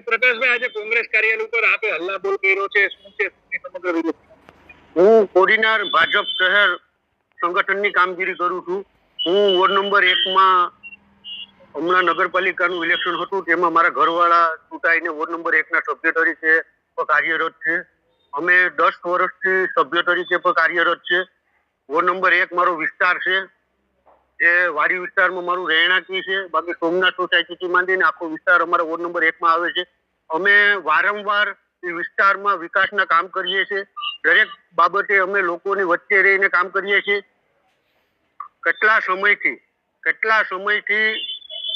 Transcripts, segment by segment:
કોંગ્રેસ કાર્યાલય ઉપર આપે હલ્લા બોલ કર્યો છે. શું છે? સમગ્ર હું કોડીનાર ભાજપ શહેર સંગઠનની કામગીરી કરું છું. હું વોર્ડ નંબર એકમાં હમણાં નગરપાલિકાનું ઇલેક્શન હતું. તેમાં મારા ઘરવાળા ચૂંટાઈને વોર્ડ નંબર એકના સભ્ય તરીકે કાર્યરત છે. અમે દસ વર્ષથી સભ્ય તરીકે પણ કાર્યરત છે. વોર્ડ નંબર એક મારો વિસ્તાર છે. જે વાડી વિસ્તારમાં મારું રહેણાંકી છે. બાકી સોમનાથ સોસાયટીથી માંડીને આખો વિસ્તાર અમારા વોર્ડ નંબર એકમાં આવે છે. અમે વારંવાર એ વિસ્તારમાં વિકાસના કામ કરીએ છીએ. દરેક બાબતે અમે લોકોની વચ્ચે રહીને કામ કરીએ છીએ. કેટલા સમયથી કેટલા સમયથી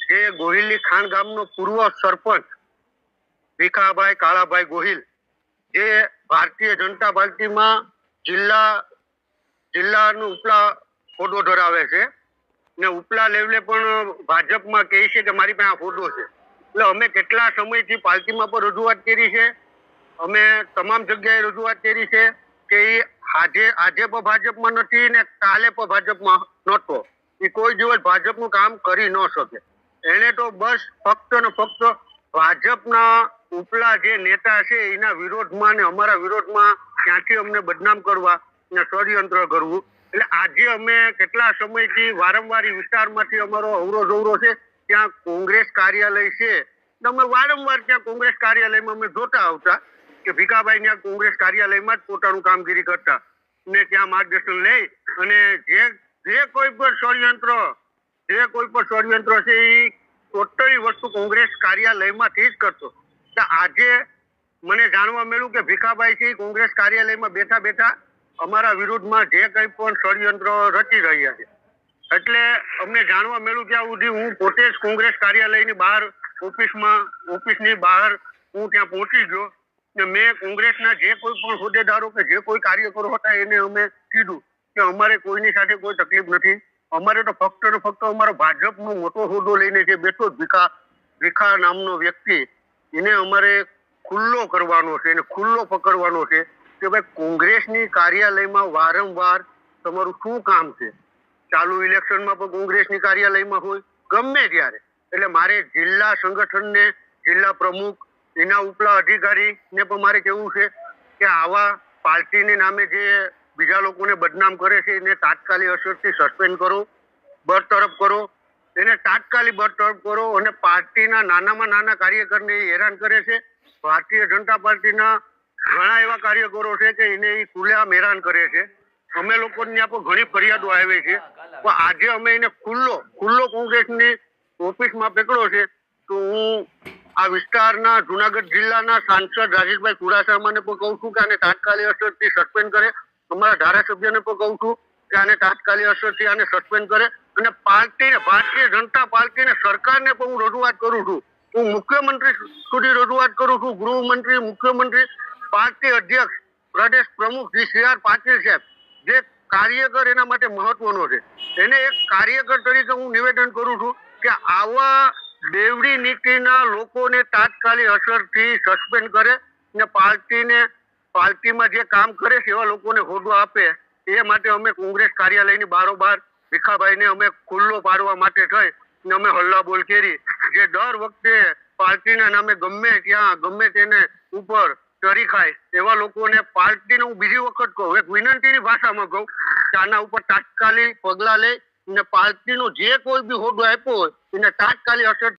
જે ગોહિલની ખાણ ગામનો પૂર્વ સરપંચ ભીખાભાઈ, કાળાભાઈ ગોહિલ, જે ભારતીય જનતા પાર્ટીમાં જિલ્લા, જિલ્લાનું ઉપલા હોદ્દો ધરાવે છે. ને ઉપલા લેવલે પણ ભાજપમાં કહે છે કે મારી પાસે આ હોદ્દો છે. એટલે અમે કેટલા સમયથી પાર્ટીમાં પણ રજૂઆત કરી છે. અમે તમામ જગ્યાએ રજૂઆત કરી છે કે એ આજે આજે પણ ભાજપમાં નથી ને કાલે પણ ભાજપમાં નહોતો. એ કોઈ દિવસ ભાજપનું કામ કરી ન શકે. એને તો બસ ફક્ત ને ફક્ત ભાજપના ઉપલા જે નેતા છે એના વિરોધમાં ને અમારા વિરોધમાં ક્યાંથી અમને બદનામ કરવા ને ષડયંત્ર કરવું એટલે આજે અમે કેટલા સમયથી વારંવાર વિસ્તારમાંથી અમારો અવરો છે, ત્યાં કોંગ્રેસ કાર્યાલય છે. અમે વારંવાર ત્યાં કોંગ્રેસ કાર્યાલયમાં અમે જોતા આવતા કે ભીખાભાઈ ત્યાં કોંગ્રેસ કાર્યાલયમાં જ પોતાનું કામગીરી કરતા. ને ત્યાં માર્ગદર્શન લઈ અને જે જે કોઈ પણ ષડયંત્ર, જે કોઈ પણ ષડયંત્ર છે એ ટોટલી વસ્તુ કોંગ્રેસ કાર્યાલયમાંથી જ કરતો. તો આજે મને જાણવા મળ્યું કે ભીખાભાઈ છે કોંગ્રેસ કાર્યાલયમાં બેઠા બેઠા અમારા વિરુદ્ધમાં જે કંઈ પણ ષડયંત્ર રચી રહ્યા છે. એટલે અમને જાણવા મળ્યું ત્યાં સુધી હું પોતે જ કોંગ્રેસ કાર્યાલયની બહાર ઓફિસમાં, ઓફિસની બહાર હું ત્યાં પહોંચી ગયો ને મેં કોંગ્રેસના જે કોઈ પણ હોદ્દેદારો કે જે કોઈ કાર્યકરો હતા એને અમે કીધું કે અમારે કોઈની સાથે કોઈ તકલીફ નથી. અમારે તો ફક્ત ને ફક્ત અમારો ભાજપનો મોટો હોદ્દો લઈને જે બેઠો ભીખા ભીખા નામનો વ્યક્તિ એને અમારે ખુલ્લો કરવાનો છે, એને ખુલ્લો પકડવાનો છે. કે ભાઈ કોંગ્રેસની કાર્યાલયમાં વારંવાર તમારું શું કામ છે? ચાલુ ઇલેક્શનમાં પણ કોંગ્રેસની કાર્યાલયમાં હોય, ગમે ત્યારે. એટલે મારે જિલ્લા સંગઠનને, જિલ્લા પ્રમુખ, એના ઉપલા અધિકારીને પણ મારે કેવું છે કે આવા પાર્ટીને નામે જે બીજા લોકોને બદનામ કરે છે, એને તાત્કાલિક અસરથી સસ્પેન્ડ કરો, બરતરફ કરો. એને તાત્કાલિક બરતરફ કરો અને પાર્ટીના નાનામાં નાના કાર્યકરને હેરાન કરે છે. ભારતીય જનતા પાર્ટીના ઘણા એવા કાર્યકરો છે કે એને એ ખુલ્લેઆમ હેરાન કરે છે. અમે લોકો ત્યાં પણ ઘણી ફરિયાદો આવે છે. પણ આજે અમે એને ખુલ્લો ખુલ્લો કોંગ્રેસની ઓફિસમાં પકડ્યો છે. તો હું આ વિસ્તારના જુનાગઢ જિલ્લાના સાંસદ રાજેશભાઈ ચુડાસમાને પણ કહું છું કે આને તાત્કાલિક અસરથી સસ્પેન્ડ કરે. અમારા ધારાસભ્યને પણ કહું છું કે આને તાત્કાલિક અસરથી આને સસ્પેન્ડ કરે. અને પાર્ટીને ભારતીય જનતા પાર્ટીને, સરકારને પણ હું રજૂઆત કરું છું હું મુખ્યમંત્રી સુધી રજૂઆત કરું છું. ગૃહમંત્રી, મુખ્યમંત્રી, પાર્ટી અધ્યક્ષ, પ્રદેશ પ્રમુખ શ્રી સી આર પાટીલ સાહેબ, જે કાર્યકર એના માટે મહત્વનો છે. એને એક કાર્યકર તરીકે હું નિવેદન કરું છું કે આવા બેવડી નીતિના લોકોને તાત્કાલિક અસરથી સસ્પેન્ડ કરે ને પાર્ટીને, પાર્ટીમાં જે કામ કરે છે એવા લોકોને હોદ્દો આપે એ માટે અમે કોંગ્રેસ કાર્યાલયની બારોબાર ભીખાભાઈને અમે ખુલ્લો પાડવા માટે થઈ ને અમે હલ્લા બોલ કરી. જે દર વખતે પાર્ટીના નામે ગમે ત્યાં, ગમે તેને ઉપર ચરી ખાય, એવા લોકોને પાર્ટીને હું બીજી વખત કહું, એક વિનંતીની ભાષામાં કહું કે આના ઉપર તાત્કાલિક પગલાં લે ને પાર્ટીનો જે કોઈ બી હોદ્દો આપ્યો હોય, એને તાત્કાલિક અસર